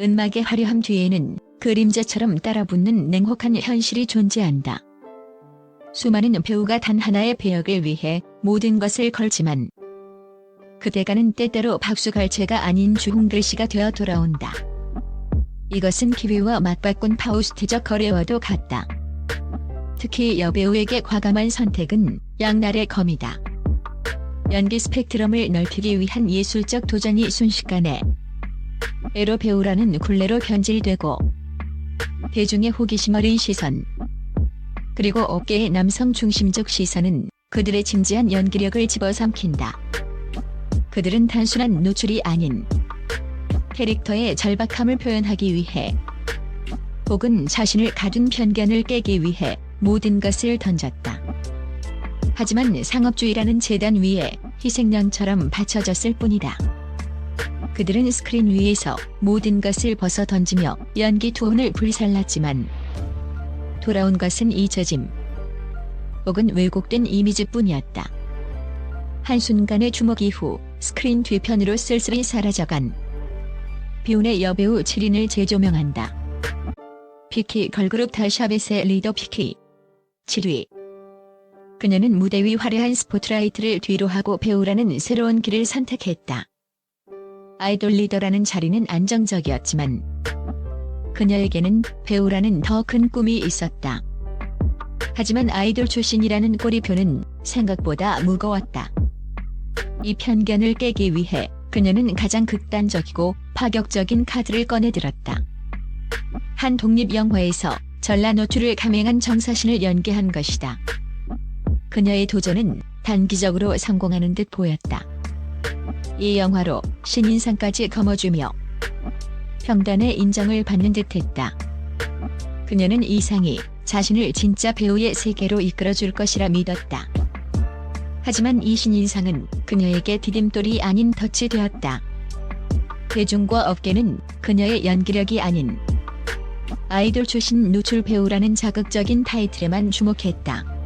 은막의 화려함 뒤에는 그림자처럼 따라붙는 냉혹한 현실이 존재한다. 수많은 배우가 단 하나의 배역을 위해 모든 것을 걸지만 그대가는 때때로 박수갈채가 아닌 주홍글씨가 되어 돌아온다. 이것은 기회와 맞바꾼 파우스트적 거래와도 같다. 특히 여배우에게 과감한 선택은 양날의 검이다. 연기 스펙트럼을 넓히기 위한 예술적 도전이 순식간에 에로 배우라는 굴레로 변질되고 대중의 호기심 어린 시선 그리고 업계의 남성 중심적 시선은 그들의 진지한 연기력을 집어삼킨다. 그들은 단순한 노출이 아닌 캐릭터의 절박함을 표현하기 위해 혹은 자신을 가둔 편견을 깨기 위해 모든 것을 던졌다. 하지만 상업주의라는 재단 위에 희생양처럼 받쳐졌을 뿐이다. 그들은 스크린 위에서 모든 것을 벗어 던지며 연기 투혼을 불살랐지만 돌아온 것은 잊혀짐 혹은 왜곡된 이미지뿐이었다. 한순간의 주목 이후 스크린 뒤편으로 쓸쓸히 사라져간 비운의 여배우 7인을 재조명한다. 피키 걸그룹 달샤벳의 리더 피키 7위 그녀는 무대 위 화려한 스포트라이트를 뒤로하고 배우라는 새로운 길을 선택했다. 아이돌 리더라는 자리는 안정적이었지만 그녀에게는 배우라는 더 큰 꿈이 있었다. 하지만 아이돌 출신이라는 꼬리표는 생각보다 무거웠다. 이 편견을 깨기 위해 그녀는 가장 극단적이고 파격적인 카드를 꺼내들었다. 한 독립 영화에서 전라 노출을 감행한 정사신을 연기한 것이다. 그녀의 도전은 단기적으로 성공하는 듯 보였다. 이 영화로 신인상까지 거머쥐며 평단의 인정을 받는 듯했다. 그녀는 이상이 자신을 진짜 배우의 세계로 이끌어줄 것이라 믿었다. 하지만 이 신인상은 그녀에게 디딤돌이 아닌 덫이 되었다. 대중과 업계는 그녀의 연기력이 아닌 아이돌 출신 노출 배우라는 자극적인 타이틀에만 주목했다.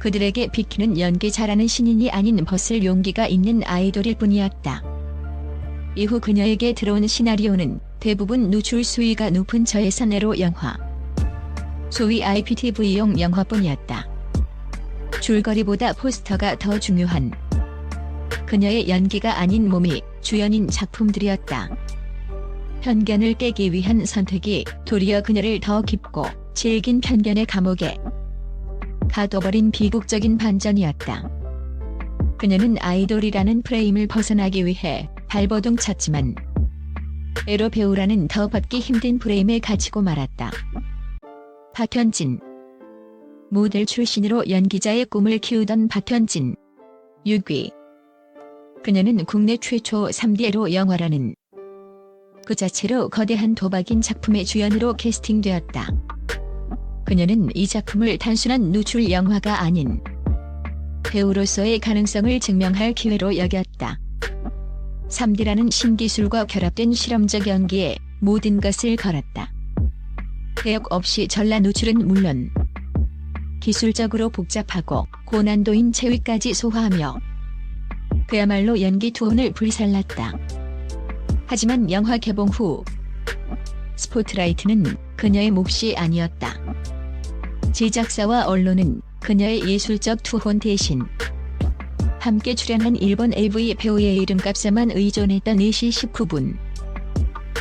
그들에게 비키는 연기 잘하는 신인이 아닌 벗을 용기가 있는 아이돌일 뿐이었다. 이후 그녀에게 들어온 시나리오는 대부분 노출 수위가 높은 저예산 에로 영화, 소위 IPTV용 영화뿐이었다. 줄거리보다 포스터가 더 중요한 그녀의 연기가 아닌 몸이 주연인 작품들이었다. 편견을 깨기 위한 선택이 도리어 그녀를 더 깊고 질긴 편견의 감옥에 가둬버린 비극적인 반전이었다. 그녀는 아이돌이라는 프레임을 벗어나기 위해 발버둥 쳤지만 에로 배우라는 더 벗기 힘든 프레임에 갇히고 말았다. 박현진 모델 출신으로 연기자의 꿈을 키우던 박현진 6위 그녀는 국내 최초 3D로 영화라는 그 자체로 거대한 도박인 작품의 주연으로 캐스팅되었다. 그녀는 이 작품을 단순한 노출 영화가 아닌 배우로서의 가능성을 증명할 기회로 여겼다. 3D라는 신기술과 결합된 실험적 연기에 모든 것을 걸었다. 대역 없이 전라 노출은 물론 기술적으로 복잡하고 고난도인 체위까지 소화하며 그야말로 연기 투혼을 불살랐다. 하지만 영화 개봉 후 스포트라이트는 그녀의 몫이 아니었다. 제작사와 언론은 그녀의 예술적 투혼 대신 함께 출연한 일본 AV 배우의 이름값에만 의존했던 4시 19분.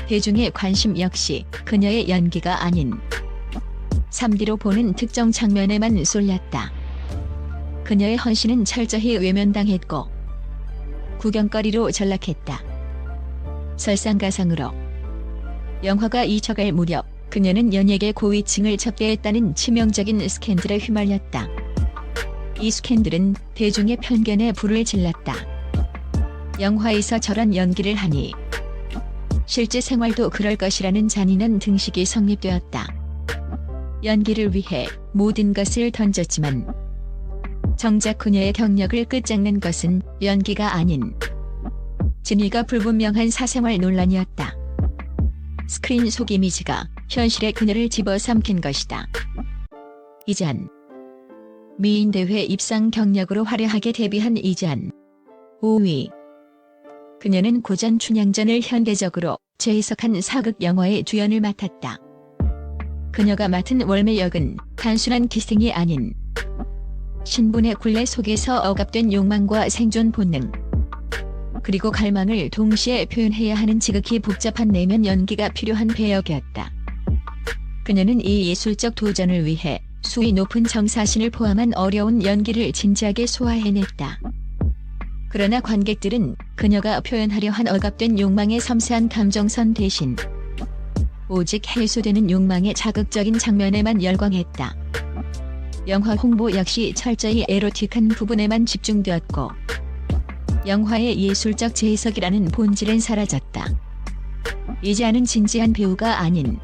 대중의 관심 역시 그녀의 연기가 아닌 3D로 보는 특정 장면에만 쏠렸다. 그녀의 헌신은 철저히 외면당했고 구경거리로 전락했다. 설상가상으로 영화가 이쳐갈 무렵 그녀는 연예계 고위층을 접대했다는 치명적인 스캔들에 휘말렸다. 이 스캔들은 대중의 편견에 불을 질렀다. 영화에서 저런 연기를 하니 실제 생활도 그럴 것이라는 잔인한 등식이 성립되었다. 연기를 위해 모든 것을 던졌지만 정작 그녀의 경력을 끝장낸 것은 연기가 아닌 진위가 불분명한 사생활 논란이었다. 스크린 속 이미지가 현실의 그녀를 집어삼킨 것이다. 이잔 미인대회 입상 경력으로 화려하게 데뷔한 이잔 5위 그녀는 고전 춘향전을 현대적으로 재해석한 사극 영화의 주연을 맡았다. 그녀가 맡은 월매 역은 단순한 기생이 아닌 신분의 굴레 속에서 억압된 욕망과 생존 본능 그리고 갈망을 동시에 표현해야 하는 지극히 복잡한 내면 연기가 필요한 배역이었다. 그녀는 이 예술적 도전을 위해 수위 높은 정사신을 포함한 어려운 연기를 진지하게 소화해냈다. 그러나 관객들은 그녀가 표현하려 한 억압된 욕망의 섬세한 감정선 대신 오직 해소되는 욕망의 자극적인 장면에만 열광했다. 영화 홍보 역시 철저히 에로틱한 부분에만 집중되었고 영화의 예술적 재해석이라는 본질은 사라졌다. 이제는 진지한 배우가 아닌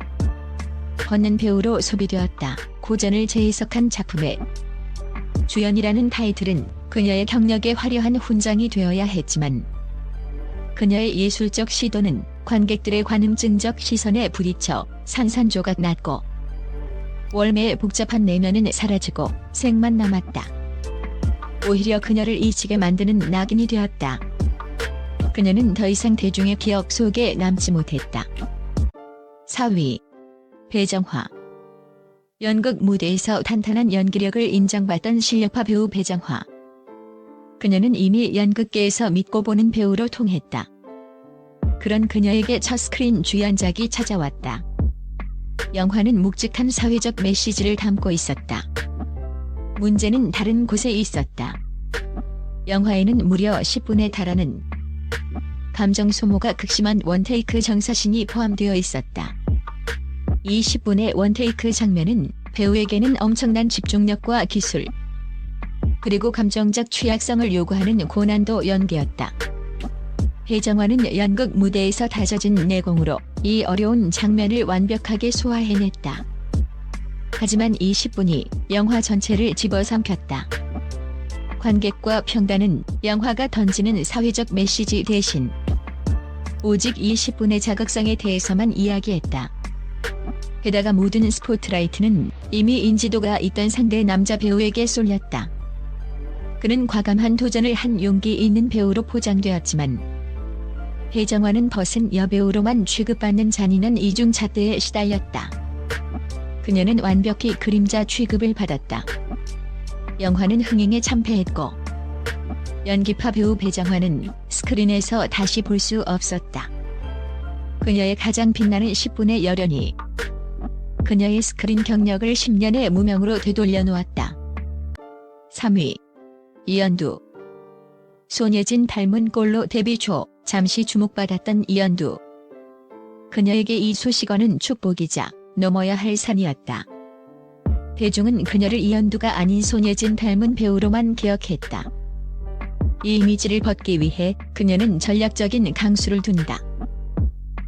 걷는 배우로 소비되었다. 고전을 재해석한 작품의 주연이라는 타이틀은 그녀의 경력에 화려한 훈장이 되어야 했지만 그녀의 예술적 시도는 관객들의 관음증적 시선에 부딪혀 산산조각 났고 월매의 복잡한 내면은 사라지고 색만 남았다. 오히려 그녀를 잊히게 만드는 낙인이 되었다. 그녀는 더 이상 대중의 기억 속에 남지 못했다. 4위 배정화 연극 무대에서 탄탄한 연기력을 인정받던 실력파 배우 배정화. 그녀는 이미 연극계에서 믿고 보는 배우로 통했다. 그런 그녀에게 첫 스크린 주연작이 찾아왔다. 영화는 묵직한 사회적 메시지를 담고 있었다. 문제는 다른 곳에 있었다. 영화에는 무려 10분에 달하는 감정 소모가 극심한 원테이크 정사신이 포함되어 있었다. 이 10분의 원테이크 장면은 배우에게는 엄청난 집중력과 기술, 그리고 감정적 취약성을 요구하는 고난도 연기였다. 배정화는 연극 무대에서 다져진 내공으로 이 어려운 장면을 완벽하게 소화해냈다. 하지만 이 10분이 영화 전체를 집어삼켰다. 관객과 평단은 영화가 던지는 사회적 메시지 대신 오직 이 10분의 자극성에 대해서만 이야기했다. 게다가 모든 스포트라이트는 이미 인지도가 있던 상대 남자 배우에게 쏠렸다. 그는 과감한 도전을 한 용기 있는 배우로 포장되었지만 배정화는 벗은 여배우로만 취급받는 잔인한 이중잣대에 시달렸다. 그녀는 완벽히 그림자 취급을 받았다. 영화는 흥행에 참패했고 연기파 배우 배정화는 스크린에서 다시 볼 수 없었다. 그녀의 가장 빛나는 10분의 열연이 그녀의 스크린 경력을 10년의 무명으로 되돌려 놓았다. 3위 이연두 손예진 닮은 꼴로 데뷔 초 잠시 주목받았던 이연두 그녀에게 이 소식어는 축복이자 넘어야 할 산이었다. 대중은 그녀를 이연두가 아닌 손예진 닮은 배우로만 기억했다. 이 이미지를 벗기 위해 그녀는 전략적인 강수를 둔다.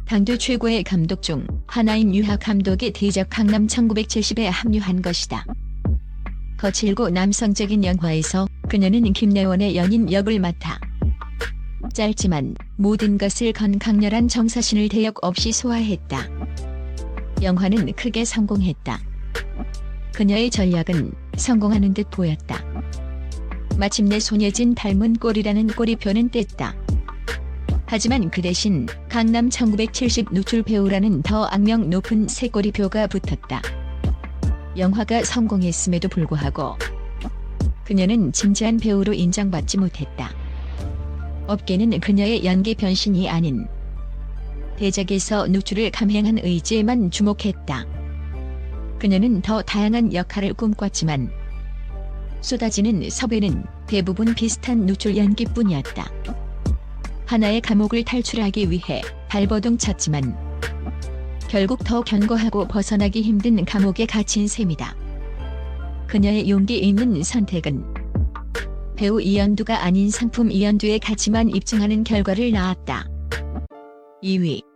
당대 최고의 감독 중 하나인 유하 감독의 대작 강남 1970에 합류한 것이다. 거칠고 남성적인 영화에서 그녀는 김래원의 연인 역을 맡아 짧지만 모든 것을 건 강렬한 정사신을 대역 없이 소화했다. 영화는 크게 성공했다. 그녀의 전략은 성공하는 듯 보였다. 마침내 손예진 닮은 꼴이라는 꼬리표는 뗐다. 하지만 그 대신 강남 1970 누출 배우라는 더 악명 높은 새 꼬리표가 붙었다. 영화가 성공했음에도 불구하고 그녀는 진지한 배우로 인정받지 못했다. 업계는 그녀의 연기 변신이 아닌 대작에서 누출을 감행한 의지에만 주목했다. 그녀는 더 다양한 역할을 꿈꿨지만 쏟아지는 섭외는 대부분 비슷한 누출 연기뿐이었다. 하나의 감옥을 탈출하기 위해 발버둥 쳤지만 결국 더 견고하고 벗어나기 힘든 감옥에 갇힌 셈이다. 그녀의 용기 있는 선택은 배우 이연두가 아닌 상품 이연두의 가치만 입증하는 결과를 낳았다. 2위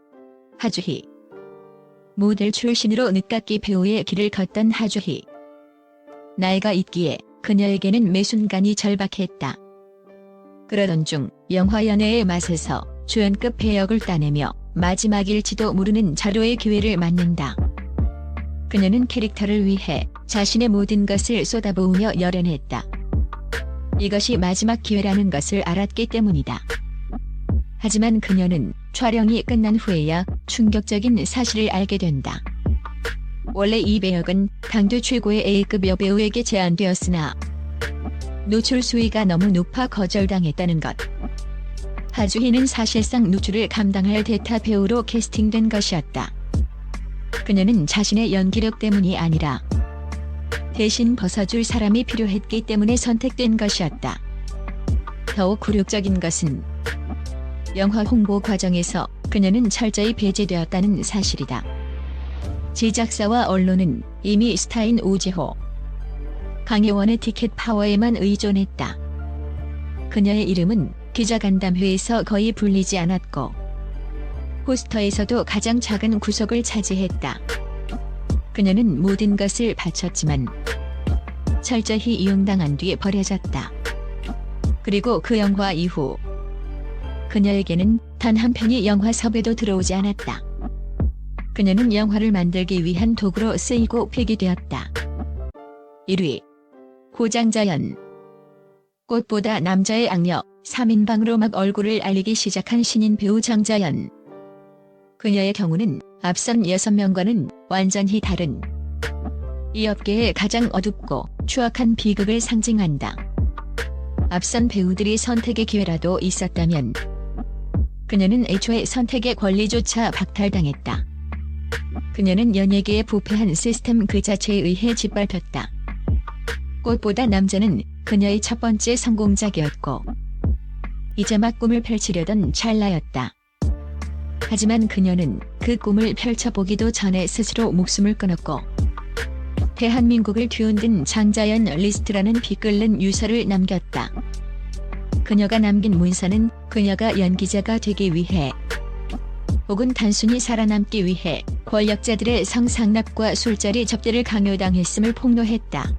하주희 모델 출신으로 늦깎이 배우의 길을 걷던 하주희 나이가 있기에 그녀에게는 매 순간이 절박했다. 그러던 중 영화 연애의 맛에서 주연급 배역을 따내며 마지막일지도 모르는 자료의 기회를 맞는다. 그녀는 캐릭터를 위해 자신의 모든 것을 쏟아부으며 열연했다. 이것이 마지막 기회라는 것을 알았기 때문이다. 하지만 그녀는 촬영이 끝난 후에야 충격적인 사실을 알게 된다. 원래 이 배역은 당대 최고의 A급 여배우에게 제안되었으나 노출 수위가 너무 높아 거절당했다는 것. 하주희는 사실상 노출을 감당할 대타 배우로 캐스팅된 것이었다. 그녀는 자신의 연기력 때문이 아니라 대신 벗어줄 사람이 필요했기 때문에 선택된 것이었다. 더욱 굴욕적인 것은 영화 홍보 과정에서 그녀는 철저히 배제되었다는 사실이다. 제작사와 언론은 이미 스타인 오재호, 강혜원의 티켓 파워에만 의존했다. 그녀의 이름은 기자간담회에서 거의 불리지 않았고 포스터에서도 가장 작은 구석을 차지했다. 그녀는 모든 것을 바쳤지만 철저히 이용당한 뒤에 버려졌다. 그리고 그 영화 이후 그녀에게는 단 한 편의 영화 섭외도 들어오지 않았다. 그녀는 영화를 만들기 위한 도구로 쓰이고 폐기되었다. 1위 고장자연 꽃보다 남자의 악녀 3인방으로 막 얼굴을 알리기 시작한 신인 배우 장자연 그녀의 경우는 앞선 6명과는 완전히 다른 이 업계의 가장 어둡고 추악한 비극을 상징한다. 앞선 배우들이 선택의 기회라도 있었다면 그녀는 애초에 선택의 권리조차 박탈당했다. 그녀는 연예계에 부패한 시스템 그 자체에 의해 짓밟혔다. 꽃보다 남자는 그녀의 첫 번째 성공작이었고 이제 막 꿈을 펼치려던 찰나였다. 하지만 그녀는 그 꿈을 펼쳐보기도 전에 스스로 목숨을 끊었고 대한민국을 뒤흔든 장자연 리스트라는 비 끓는 유서를 남겼다. 그녀가 남긴 문서는 그녀가 연기자가 되기 위해 혹은 단순히 살아남기 위해 권력자들의 성상납과 술자리 접대를 강요당했음을 폭로했다.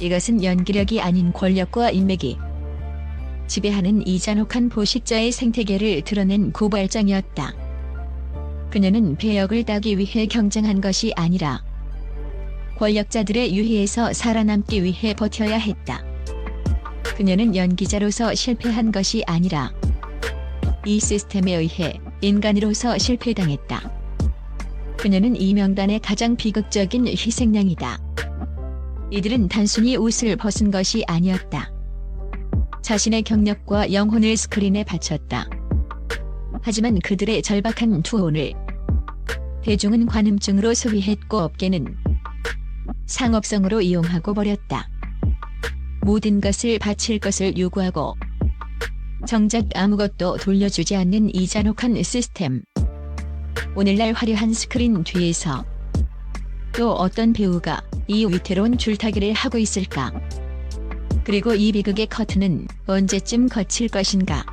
이것은 연기력이 아닌 권력과 인맥이 지배하는 이 잔혹한 보식자의 생태계를 드러낸 고발장이었다. 그녀는 배역을 따기 위해 경쟁한 것이 아니라 권력자들의 유해에서 살아남기 위해 버텨야 했다. 그녀는 연기자로서 실패한 것이 아니라 이 시스템에 의해 인간으로서 실패당했다. 그녀는 이 명단의 가장 비극적인 희생양이다. 이들은 단순히 옷을 벗은 것이 아니었다. 자신의 경력과 영혼을 스크린에 바쳤다. 하지만 그들의 절박한 투혼을 대중은 관음증으로 소비했고 업계는 상업성으로 이용하고 버렸다. 모든 것을 바칠 것을 요구하고 정작 아무것도 돌려주지 않는 이 잔혹한 시스템. 오늘날 화려한 스크린 뒤에서 또 어떤 배우가 이 위태로운 줄타기를 하고 있을까? 그리고 이 비극의 커튼은 언제쯤 거칠 것인가?